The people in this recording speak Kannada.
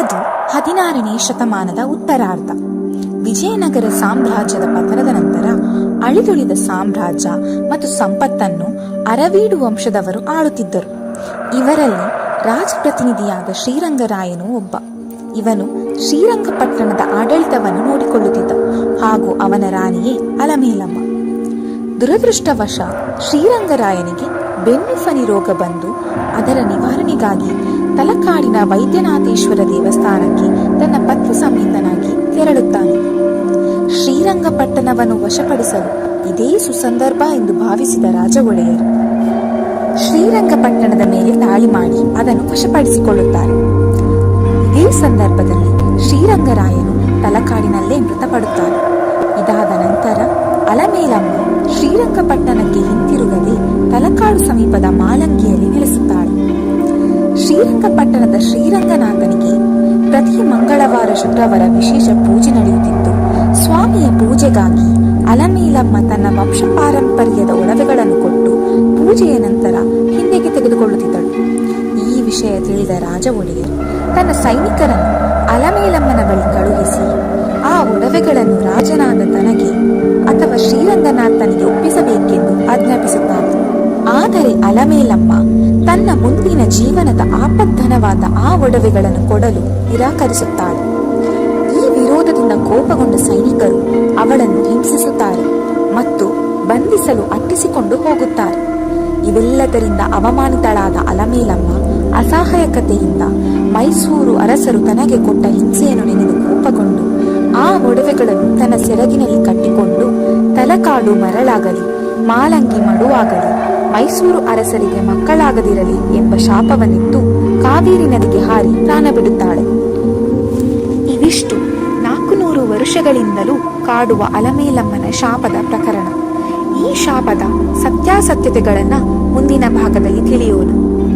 ಅದು ಹದಿನಾರನೇ ಶತಮಾನದ ಉತ್ತರಾರ್ಧ. ವಿಜಯನಗರ ಸಾಮ್ರಾಜ್ಯದ ಪತನದ ನಂತರ ಅಳಿದುಳಿದ ಸಾಮ್ರಾಜ್ಯ ಮತ್ತು ಸಂಪತ್ತನ್ನು ಅರವೀಡು ವಂಶದವರು ಆಳುತ್ತಿದ್ದರು. ಇವರಲ್ಲಿ ರಾಜಪ್ರತಿನಿಧಿಯಾದ ಶ್ರೀರಂಗರಾಯನು ಒಬ್ಬ. ಇವನು ಶ್ರೀರಂಗಪಟ್ಟಣದ ಆಡಳಿತವನ್ನು ನೋಡಿಕೊಳ್ಳುತ್ತಿದ್ದ ಹಾಗೂ ಅವನ ರಾಣಿಯೇ ಅಲಮೇಲಮ್ಮ. ದುರದೃಷ್ಟವಶ ಶ್ರೀರಂಗರಾಯನಿಗೆ ಬೆನ್ನುಫನಿ ರೋಗ ಬಂದು ಅದರ ನಿವಾರಣೆಗಾಗಿ ತಲಕಾಡಿನ ವೈದ್ಯನಾಥೇಶ್ವರ ದೇವಸ್ಥಾನಕ್ಕೆ ತನ್ನ ಪತ್ನಿ ಸಮೇತನಾಗಿ ತೆರಳುತ್ತಾನೆ. ಶ್ರೀರಂಗಪಟ್ಟಣವನ್ನು ವಶಪಡಿಸಲು ಇದೇ ಸುಸಂದರ್ಭ ಎಂದು ಭಾವಿಸಿದ ರಾಜ ಒಡೆಯರು ಶ್ರೀರಂಗಪಟ್ಟಣದ ಮೇಲೆ ದಾಳಿ ಮಾಡಿ ಅದನ್ನು ವಶಪಡಿಸಿಕೊಳ್ಳುತ್ತಾರೆ. ಇದೇ ಸಂದರ್ಭದಲ್ಲಿ ಶ್ರೀರಂಗರಾಯನು ತಲಕಾಡಿನಲ್ಲೇ ಮೃತಪಡುತ್ತಾನೆ. ಇದಾದ ನಂತರ ಅಲಮೇಲಮ್ಮ ಶ್ರೀರಂಗಪಟ್ಟಣಕ್ಕೆ ಹಿಂತಿರುಗದೆ ತಲಕಾಡು ಸಮೀಪದ ಮಾಲಂಗಿಯಲ್ಲಿ ಶ್ರೀರಂಗಪಟ್ಟಣದ ಶ್ರೀರಂಗನಾಥನಿಗೆ ಪ್ರತಿ ಮಂಗಳವಾರ ಶುಕ್ರವಾರ ವಿಶೇಷ ಪೂಜೆ ನಡೆಯುತ್ತಿತ್ತು. ಸ್ವಾಮಿಯ ಪೂಜೆಗಾಗಿ ಅಲಮೇಲಮ್ಮ ತನ್ನ ವಂಶ ಪಾರಂಪರ್ಯದ ಒಡವೆಗಳನ್ನು ಕೊಟ್ಟು ಪೂಜೆಯ ನಂತರ ಹಿಂದೆಗೆ ತೆಗೆದುಕೊಳ್ಳುತ್ತಿದ್ದಳು. ಈ ವಿಷಯ ತಿಳಿದ ರಾಜ ಒಡೆಯರು ತನ್ನ ಸೈನಿಕರನ್ನು ಅಲಮೇಲಮ್ಮನ ಬಳಿ ಕಳುಹಿಸಿ ಆ ಒಡವೆಗಳನ್ನು ರಾಜನಾದ ತನಗೆ ಅಥವಾ ಶ್ರೀರಂಗನಾಥನಿಗೆ ಒಪ್ಪಿಸಬೇಕೆಂದು ಆಜ್ಞಾಪಿಸುತ್ತಾರೆ. ಆದರೆ ಅಲಮೇಲಮ್ಮ, ತನ್ನ ಮುಂದಿನ ಜೀವನದ ಆಪದ್ಧನವಾದ ಆ ಒಡವೆಗಳನ್ನು ಕೊಡಲು ನಿರಾಕರಿಸುತ್ತಾಳೆ. ಈ ವಿರೋಧದಿಂದ ಕೋಪಗೊಂಡ ಸೈನಿಕರು ಅವಳನ್ನು ಹಿಂಸಿಸುತ್ತಾರೆ ಮತ್ತು ಬಂಧಿಸಲು ಅಟ್ಟಿಸಿಕೊಂಡು ಹೋಗುತ್ತಾರೆ. ಇವೆಲ್ಲದರಿಂದ ಅವಮಾನಿತಳಾದ ಅಲಮೇಲಮ್ಮ ಅಸಹಾಯಕತೆಯಿಂದ ಮೈಸೂರು ಅರಸರು ತನಗೆ ಕೊಟ್ಟ ಹಿಂಸೆಯನ್ನು ನೆನೆದು ಕೋಪಗೊಂಡು, ಆ ಒಡವೆಗಳನ್ನು ತನ್ನ ಸೆರಗಿನಲ್ಲಿ ಕಟ್ಟಿಕೊಂಡು ತಲಕಾಡು ಮರಳಾಗಲಿ, ಮಾಲಂಗಿ ಮಡುವಾಗಲಿ ಮೈಸೂರು ಅರಸರಿಗೆ ಮಕ್ಕಳಾಗದಿರಲಿ ಎಂಬ ಶಾಪವನ್ನಿತ್ತು ಕಾವೇರಿ ನದಿಗೆ ಹಾರಿ ಪ್ರಾಣ ಬಿಡುತ್ತಾಳೆ. ಇವಿಷ್ಟು ನಾಲ್ಕುನೂರು ವರುಷಗಳಿಂದಲೂ ಕಾಡುವ ಅಲಮೇಲಮ್ಮನ ಶಾಪದ ಪ್ರಕರಣ. ಈ ಶಾಪದ ಸತ್ಯಾಸತ್ಯತೆಗಳನ್ನು ಮುಂದಿನ ಭಾಗದಲ್ಲಿ ತಿಳಿಯೋಣ.